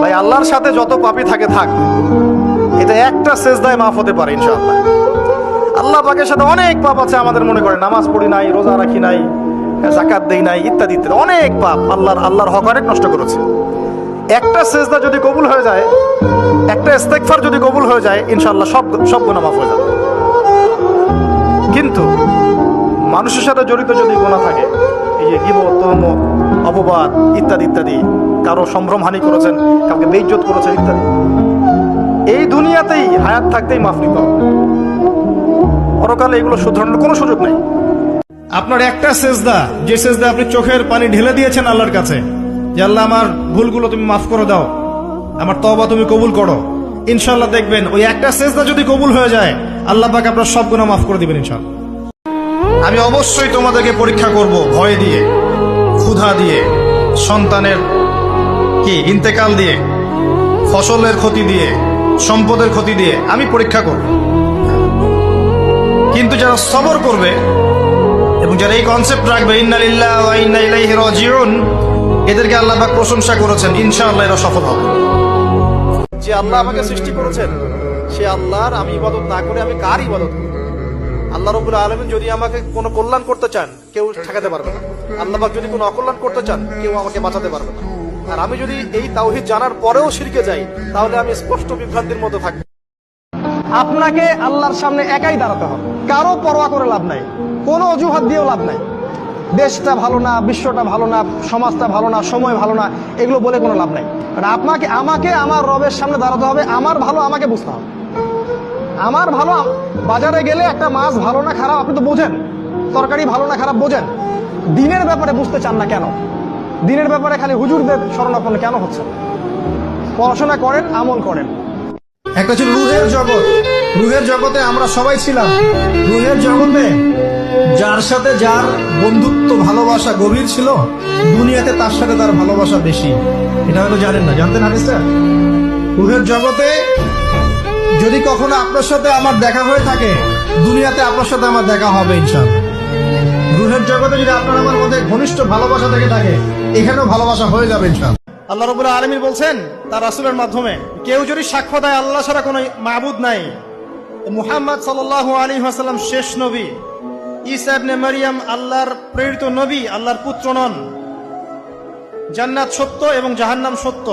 ভাই, আল্লাহর সাথে যত পাপি থাকে, থাক। এটা একটা সেজদায় মাফ হতে পারে, ইনশাআল্লাহ। আল্লাহ পাকের সাথে অনেক পাপ আছে, আমাদের মনে করে নামাজ পড়ি নাই, রোজা রাখি নাই জাকাত দেই নাই, ইত্যাদি ইত্যাদি। অনেক পাপ আল্লাহর আল্লাহর হক অনেক নষ্ট করেছে। একটা সেজদা যদি কবুল হয়ে যায়, একটা ইস্তেগফার যদি কবুল হয়ে যায়, ইনশাআল্লাহ সব সব গুনাহ মাফ হয়ে যাবে। কিন্তু মানুষের সাথে জড়িত যদি গোনা থাকে, এই যে গিবত, তহমত, অপবাদ, ইত্যাদি ইত্যাদি কারও সম্ভ্রমহানি করেছেন, কাউকে বেইজ্জত করেছেন ইত্যাদি। এই দুনিয়াতেই হায়াত থাকতেই মাফ নিতে হবে। পরকালে এগুলো শুধরানোর কোনো সুযোগ নেই। আপনার একটা সেজদা, যে সেজদা আপনি চোখের পানি ঢেলে দিয়েছেন আল্লাহর কাছে, যে আল্লাহ আমার ভুলগুলো তুমি মাফ করে দাও, আমার তবা তুমি কবুল করো। ইনশাল্লাহ দেখবেন, ওই একটা সেজদা যদি কবুল হয়ে যায়, আল্লাহ পাক আপনার সব গুণা মাফ করে দিবেন ইনশাল্লাহ আমি অবশ্যই তোমাদেরকে পরীক্ষা করব ভয় দিয়ে, ক্ষুধা দিয়ে, সন্তানের কি? ইন্তেকাল দিয়ে, ফসলের ক্ষতি দিয়ে, সম্পদের ক্ষতি দিয়ে আমি পরীক্ষা করব। কিন্তু যারা সবর করবে এবং যারা এই কনসেপ্ট রাখবে এদেরকে আল্লাহ প্রশংসা করেছেন, ইনশাআল্লাহ এরা সফল হবে। যে আল্লাহ আমাকে সৃষ্টি করেছেন, সে আল্লাহর আমি ইবাদত না করে আমি কার ইবাদত করব? আল্লাহ রবুল আলমিন যদি আমাকে কোনো কল্যাণ করতে চান, কেউ ঠেকাতে পারবে না। আল্লাহ যদি কোনো অকল্যাণ করতে চান, কেউ আমাকে বাঁচাতে পারবে না। আর আমি যদি এই তাওহিদ জানার পরেও শিরকে যাই, তাহলে আমি স্পষ্ট বিভ্রান্তির মধ্যে থাকব। আপনাকে আল্লাহর সামনে একাই দাঁড়াতে হবে। কারও পরোয়া করে লাভ নাই। কোনো অজুহাত দিয়েও লাভ নাই। দেশটা ভালো না, বিশ্বটা ভালো না, সমাজটা ভালো না, সময় ভালো না, এগুলো বলে কোনো লাভ নাই। আপনাকে, আমাকে, আমার রবের সামনে দাঁড়াতে হবে। আমার ভালো আমাকে বুঝতে হবে। আমার ভালো বাজারে গেলে একটা মাছ ভালো না খারাপ, আপনি তো বোঝেন। তরকারি ভালো না খারাপ বোঝেন। দিনের ব্যাপারে বুঝতে চান না কেন? দিনের ব্যাপারে খালি হুজুরদের শরণাপন্ন কেন হচ্ছে? পড়াশোনা করেন, আমল করেন। একটা ছিল রুহের জগৎ। রুহের জগতে আমরা সবাই ছিলাম। রুহের জগতে যার সাথে যার বন্ধুত্ব, ভালোবাসা গভীর ছিল, দুনিয়াতে তার সাথে তার ভালোবাসা বেশি। এটা হয়তো জানেন না। জানতেন হাদিসটা রুহের জগতে যদি কখনো আপনার সাথে আমার দেখা হয়ে থাকে, দুনিয়াতে আপনার সাথে আমার দেখা হবে ইনশাআল্লাহ। রুহের জগতে যদি আপনার আমার মধ্যে ঘনিষ্ঠ ভালোবাসা থেকে থাকে, এখানেও ভালোবাসা হয়ে যাবে ইনশাআল্লাহ। আল্লাহ রবুল্লাহ আলমী বলছেন তার রাসুলের মাধ্যমে, কেউ যদি সাক্ষ্য দেয় আল্লাহ ছাড়া কোনো মাহবুদ নাই। মুহাম্মদ সাল আলী হাসাল্লাম শেষ নবী। ঈসা ইবনে মারিয়াম আল্লাহর প্রেরিত নবী, আল্লাহর পুত্র নন। জান্নাত সত্য এবং জাহান্নাম সত্য।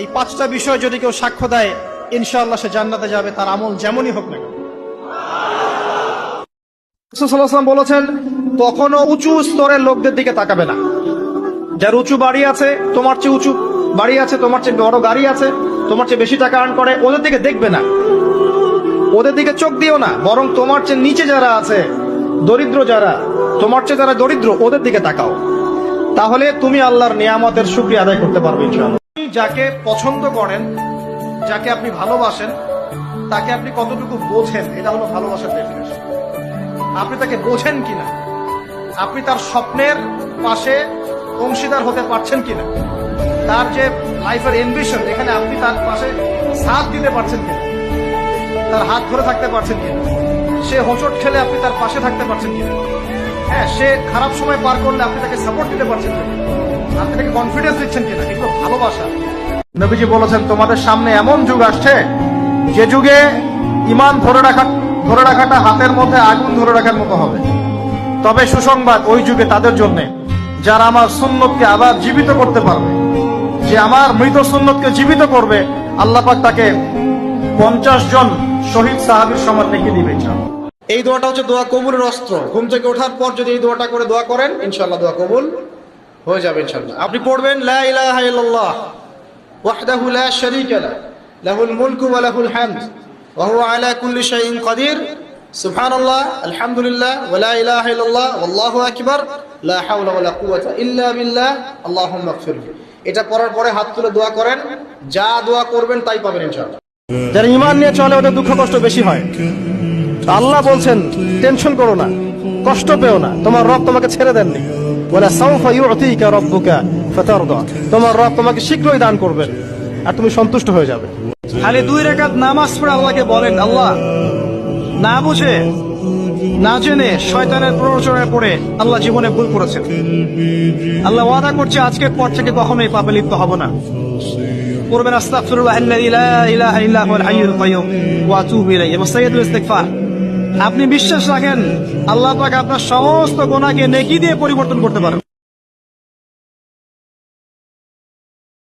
এই পাঁচটা বিষয় যদি কেউ সাক্ষ্য দেয়, ইনশাআল্লাহ সে জান্নাতে যাবে, তার আমল যেমনই হোক না বলেছেন কখনো উঁচু স্তরের লোকদের দিকে তাকাবে না। যার উঁচু বাড়ি আছে, তোমার চেয়ে উঁচু বাড়ি আছে, তোমার চেয়ে বড় গাড়ি আছে, তোমার চেয়ে বেশি টাকা আর্ন করে, ওদের দিকে দেখবে না। ওদের দিকে চোখ দিও না, বরং তোমার চেয়ে নিচে যারা আছে, দরিদ্র যারা, তোমার চেয়ে যারা দরিদ্র, ওদের দিকে তাকাও। তাহলে তুমি আল্লাহর নিয়ামতের শুক্রিয়া আদায় করতে পারবে যাকে পছন্দ করেন, যাকে আপনি ভালোবাসেন, তাকে আপনি কতটুকু বোঝেন, এটা হলো ভালোবাসার ডেফিনেশন আপনি তাকে বোঝেন কিনা? আপনি তার স্বপ্নের পাশে অংশীদার হতে পারছেন কিনা? তার যে লাইফের এমবিশন এখানে আপনি তার পাশে সাথ দিতে পারছেন কিনা? তার হাত ধরে থাকতে পারছেন কিনা? সে হোঁচট খেলে আপনি তার পাশে থাকতে পারছেন কিনা? হ্যাঁ সে খারাপ সময় পার করলে আপনি তাকে সাপোর্ট দিতে পারছেন কিনা? আপনি তাকে কনফিডেন্স দিচ্ছেন কিনা? এগুলো ভালোবাসা। নবীজি বলেছেন, তোমাদের সামনে এমন যুগ আসছে, যে যুগে ইমান ধরে রাখা ধরে রাখাটা হাতের মধ্যে আগুন ধরে রাখার মতো হবে। তবে সুসংবাদ ওই যুগে তাদের জন্য, যারা আমার সুন্নতকে আবার জীবিত করতে পারবে। যে আমার মৃত সুন্নতকে জীবিত করবে, আল্লাহ পাক তাকে পঞ্চাশ জন শহীদ সাহাবীর সমান লিখে দিবে এই দোয়াটা হচ্ছে দোয়া কবুলের অস্ত্র। ঘুম থেকে ওঠার পর যদি এই দোয়াটা করে দোয়া করেন ইনশাল্লাহ দোয়া কবুল হয়ে যাবে ইনশাল্লাহ আপনি পড়বেন, লা ইলাহা ইল্লাল্লাহ, ওয়াহদাহু লা শারীকা লাহুল মুলকু ওয়া লাহুল হামদ, ওয়া হুয়া আলা কুল্লি শাইইন কাদির। সুবহানাল্লাহ, আলহামদুলিল্লাহ, ওয়া লা ইলাহা ইল্লাল্লাহ আকবার, লা হাওলা ওয়া লা কুওয়াতা ইল্লা বিল্লাহ, আল্লাহুম্মা এটা পড়ার পরে হাত তুলে দোয়া করেন, যা দোয়া করবেন তাই পাবেন ইনশাআল্লাহ। যারা নিয়ে চলে, ওদের দুঃখ কষ্ট বেশি হয়। আল্লাহ বলছেন, টেনশন করো না, কষ্ট পেও না, তোমার রব তোমাকে ছেড়ে দেননি। বলে সাউফা ইউতিকা রব্বুকা ফাতারদা। তোমার রব তোমাকে শীঘ্রই দান করবেন, আর তুমি সন্তুষ্ট হয়ে যাবে। খালি দুই রেখাত নামাজ পড়ে আল্লাহকে বলেন, আল্লাহ না বুঝে, না জেনে শয়তানের প্ররোচনায় পড়ে আল্লাহ জীবনে ভুল করেছেন। আল্লাহ ওয়াদা করছে, আজকের পর থেকে কখনোই পাপে লিপ্ত হব না। ইস্তিগফার। আপনি বিশ্বাস রাখেন, আল্লাহ পাক আপনার সমস্ত গোনাকে নেকি দিয়ে পরিবর্তন করতে পারেন।